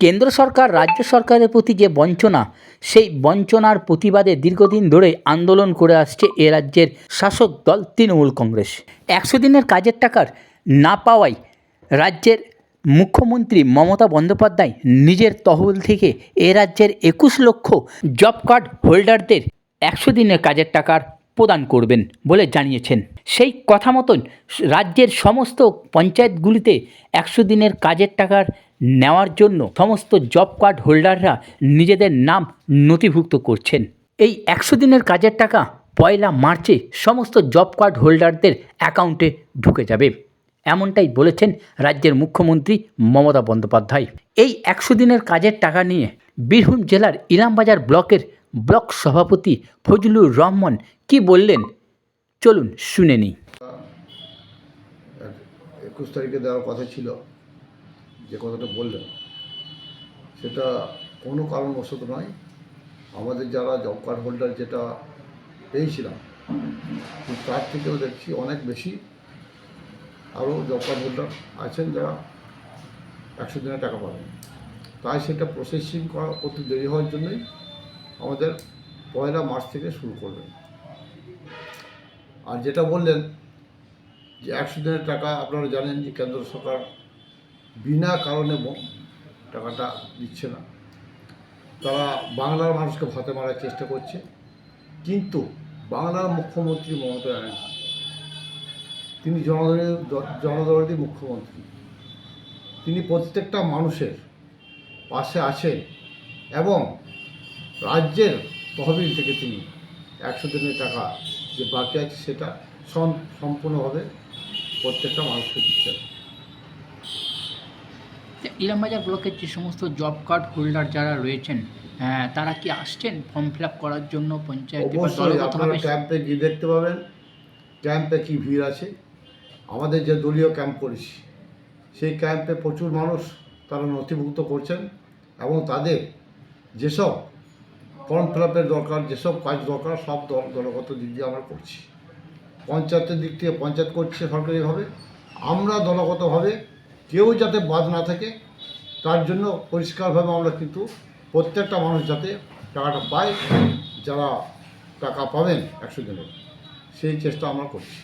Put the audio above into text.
কেন্দ্র সরকার, রাজ্য সরকারের প্রতি যে বঞ্চনা, সেই বঞ্চনার প্রতিবাদে দীর্ঘদিন ধরে আন্দোলন করে আসছে এ রাজ্যের শাসক দল তৃণমূল কংগ্রেস। একশো দিনের কাজের টাকার না পাওয়ায় রাজ্যের মুখ্যমন্ত্রী মমতা বন্দ্যোপাধ্যায় নিজের তহবিল থেকে এ রাজ্যের একুশ লক্ষ জব কার্ড হোল্ডারদের একশো দিনের কাজের টাকার প্রদান করবেন বলে জানিয়েছেন। সেই কথা মতন রাজ্যের সমস্ত পঞ্চায়েতগুলিতে একশো দিনের কাজের টাকার নেওয়ার জন্য সমস্ত জব কার্ড হোল্ডাররা নিজেদের নাম নথিভুক্ত করছেন। এই একশো দিনের কাজের টাকা পয়লা মার্চে সমস্ত জব কার্ড হোল্ডারদের অ্যাকাউন্টে ঢুকে যাবে। এমনটাই বলেছেন রাজ্যের মুখ্যমন্ত্রী মমতা বন্দ্যোপাধ্যায়। এই একশো দিনের কাজের টাকা নিয়ে বীরভূম জেলার ইলামবাজার ব্লকের ব্লক সভাপতি ফজলুর রহমান কি বললেন, চলুন শুনে নিই। একুশ তারিখে দেওয়ার কথা ছিল। যে কথাটা বললেন, সেটা কোনো কারণবশত নয়। আমাদের যারা জব কার্ড হোল্ডার যেটা পেয়েছিলাম তার থেকেও দেখছি অনেক বেশি আরও জব কার্ড হোল্ডার আছেন যারা একশো দিনের টাকা পাবেন। তাই সেটা প্রসেসিং করা করতে দেরি হওয়ার জন্যই আমাদের পয়লা মার্চ থেকে শুরু করবেন। আর যেটা বললেন যে একশো দিনের টাকা আপনারা জানেন যে কেন্দ্র সরকার বিনা কারণে টাকাটা দিচ্ছে না। তারা বাংলার মানুষকে ভাতে মারার চেষ্টা করছে। কিন্তু বাংলার মুখ্যমন্ত্রী মমতা ব্যানার্জি, তিনি জনদলীয় জনদরদী মুখ্যমন্ত্রী। তিনি প্রত্যেকটা মানুষের পাশে আছেন এবং রাজ্যের তহবিল থেকে তিনি একশো দিনের টাকা যে বাকি আছে সেটা সম্পূর্ণভাবে প্রত্যেকটা মানুষকে দিচ্ছেন। ইলামবাজার ব্লকের যে সমস্ত জব কার্ড হোল্ডার যারা রয়েছেন তারা কি আসছেন ফর্ম ফিল আপ করার জন্য পঞ্চায়েতে আপনারা ক্যাম্পে গিয়ে দেখতে পাবেন। ক্যাম্পে কি ভিড় আছে। আমাদের যে দলীয় ক্যাম্প করেছি সেই ক্যাম্পে প্রচুর মানুষ তারা নথিভুক্ত করছেন এবং তাদের যেসব ফর্ম ফিল আপের দরকার যেসব কাজ দরকার সব দল দলগত দিক দিয়ে আমরা করছি। পঞ্চায়েতের দিক থেকে পঞ্চায়েত করছে সরকারিভাবে। আমরা দলগতভাবে কেউ যাতে বাদ না থাকে, তার জন্য পরিষ্কারভাবে আমরা কিন্তু প্রত্যেকটা মানুষ যাতে টাকাটা পায়, যারা টাকা পাবেন একশো দিনের সেই চেষ্টা আমরা করছি।